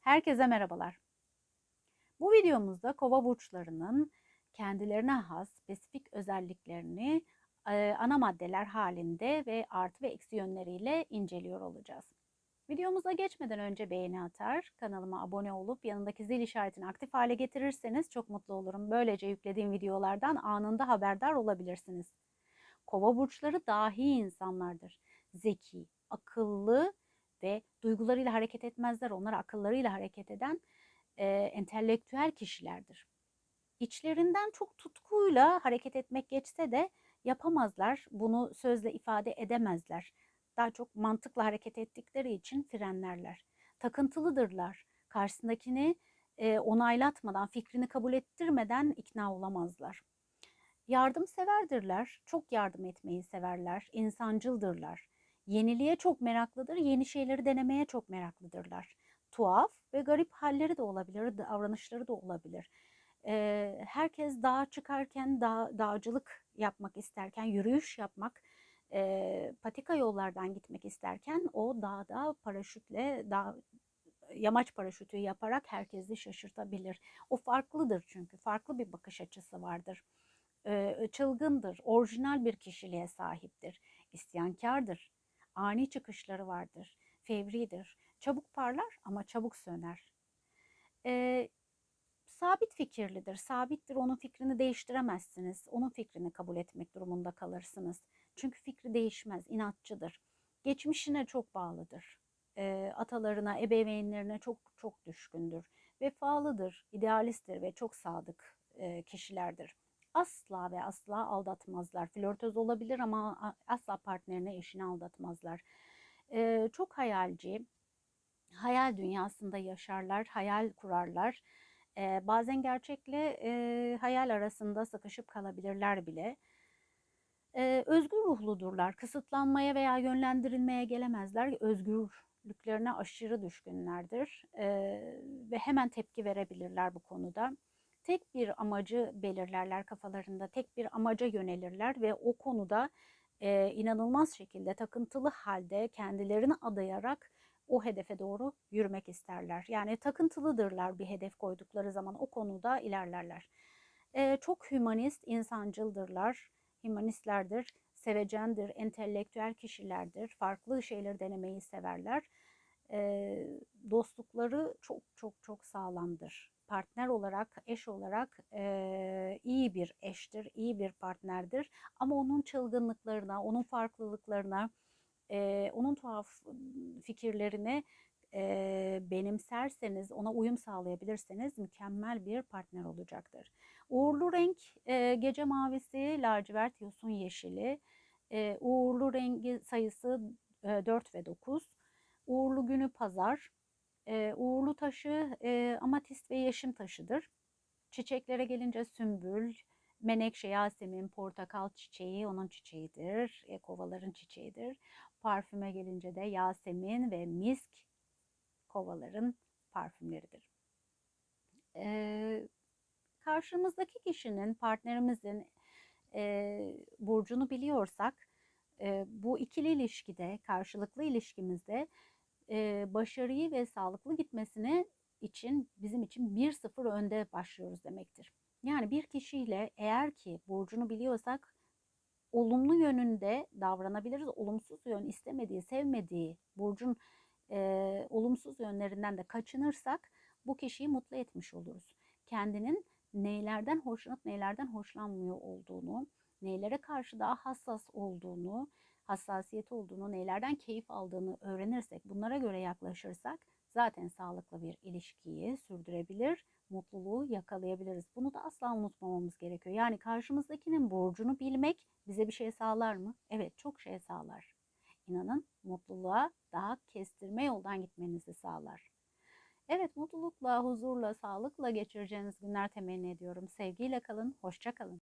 Herkese merhabalar. Bu videomuzda kova burçlarının kendilerine has spesifik özelliklerini e, ana maddeler halinde ve artı ve eksi yönleriyle inceliyor olacağız. Videomuza geçmeden önce beğeni atar, kanalıma abone olup yanındaki zil işaretini aktif hale getirirseniz çok mutlu olurum. Böylece yüklediğim videolardan anında haberdar olabilirsiniz. Kova burçları dahi insanlardır. Zeki, akıllı ve duygularıyla hareket etmezler. Onlar akıllarıyla hareket eden e, entelektüel kişilerdir. İçlerinden çok tutkuyla hareket etmek geçse de yapamazlar. Bunu sözle ifade edemezler. Daha çok mantıkla hareket ettikleri için frenlerler. Takıntılıdırlar. Karşısındakini e, onaylatmadan, fikrini kabul ettirmeden ikna olamazlar. Yardımseverdirler. Çok yardım etmeyi severler. insancıldırlar. Yeniliğe çok meraklıdır. Yeni şeyleri denemeye çok meraklıdırlar. Tuhaf ve garip halleri de olabilir, davranışları da olabilir. Ee, herkes dağa çıkarken, dağ, dağcılık yapmak isterken, yürüyüş yapmak, e, patika yollardan gitmek isterken o dağda paraşütle, dağ, yamaç paraşütü yaparak herkesi şaşırtabilir. O farklıdır çünkü, farklı bir bakış açısı vardır. Ee, çılgındır, orijinal bir kişiliğe sahiptir, isyankardır, ani çıkışları vardır, fevridir, çabuk parlar ama çabuk söner. Ee, sabit fikirlidir, sabittir, onun fikrini değiştiremezsiniz, onun fikrini kabul etmek durumunda kalırsınız. Çünkü fikri değişmez, inatçıdır, geçmişine çok bağlıdır, ee, atalarına, ebeveynlerine çok çok düşkündür, vefalıdır, idealisttir ve çok sadık e, kişilerdir asla ve asla aldatmazlar. Flörtöz olabilir ama asla partnerine, eşini aldatmazlar. Ee, çok hayalci, hayal dünyasında yaşarlar, hayal kurarlar. Ee, bazen gerçekle e, hayal arasında sıkışıp kalabilirler bile. Ee, özgür ruhludurlar, kısıtlanmaya veya yönlendirilmeye gelemezler. Özgürlüklerine aşırı düşkünlerdir ee, ve hemen tepki verebilirler bu konuda tek bir amacı belirlerler kafalarında, tek bir amaca yönelirler ve o konuda e, inanılmaz şekilde takıntılı halde kendilerini adayarak o hedefe doğru yürümek isterler. Yani takıntılıdırlar bir hedef koydukları zaman o konuda ilerlerler. E, çok hümanist, insancıldırlar, hümanistlerdir, sevecendir, entelektüel kişilerdir, farklı şeyleri denemeyi severler. E, dostlukları çok çok çok sağlamdır partner olarak, eş olarak e, iyi bir eştir, iyi bir partnerdir. Ama onun çılgınlıklarına, onun farklılıklarına, e, onun tuhaf fikirlerine e, benimserseniz, ona uyum sağlayabilirseniz mükemmel bir partner olacaktır. Uğurlu renk e, gece mavisi, lacivert, yosun yeşili. E, uğurlu rengi sayısı e, 4 ve 9. Uğurlu günü pazar. E, uğurlu taşı e, amatist ve yeşim taşıdır. Çiçeklere gelince sümbül, menekşe, yasemin, portakal çiçeği onun çiçeğidir. E, kovaların çiçeğidir. Parfüme gelince de yasemin ve misk kovaların parfümleridir. E, karşımızdaki kişinin, partnerimizin e, burcunu biliyorsak, e, bu ikili ilişkide, karşılıklı ilişkimizde e, başarıyı ve sağlıklı gitmesini için bizim için 1-0 önde başlıyoruz demektir. Yani bir kişiyle eğer ki burcunu biliyorsak olumlu yönünde davranabiliriz. Olumsuz yön istemediği, sevmediği burcun e, olumsuz yönlerinden de kaçınırsak bu kişiyi mutlu etmiş oluruz. Kendinin neylerden hoşlanıp neylerden hoşlanmıyor olduğunu, neylere karşı daha hassas olduğunu, hassasiyeti olduğunu, nelerden keyif aldığını öğrenirsek, bunlara göre yaklaşırsak zaten sağlıklı bir ilişkiyi sürdürebilir, mutluluğu yakalayabiliriz. Bunu da asla unutmamamız gerekiyor. Yani karşımızdakinin burcunu bilmek bize bir şey sağlar mı? Evet, çok şey sağlar. İnanın mutluluğa daha kestirme yoldan gitmenizi sağlar. Evet, mutlulukla, huzurla, sağlıkla geçireceğiniz günler temenni ediyorum. Sevgiyle kalın, hoşça kalın.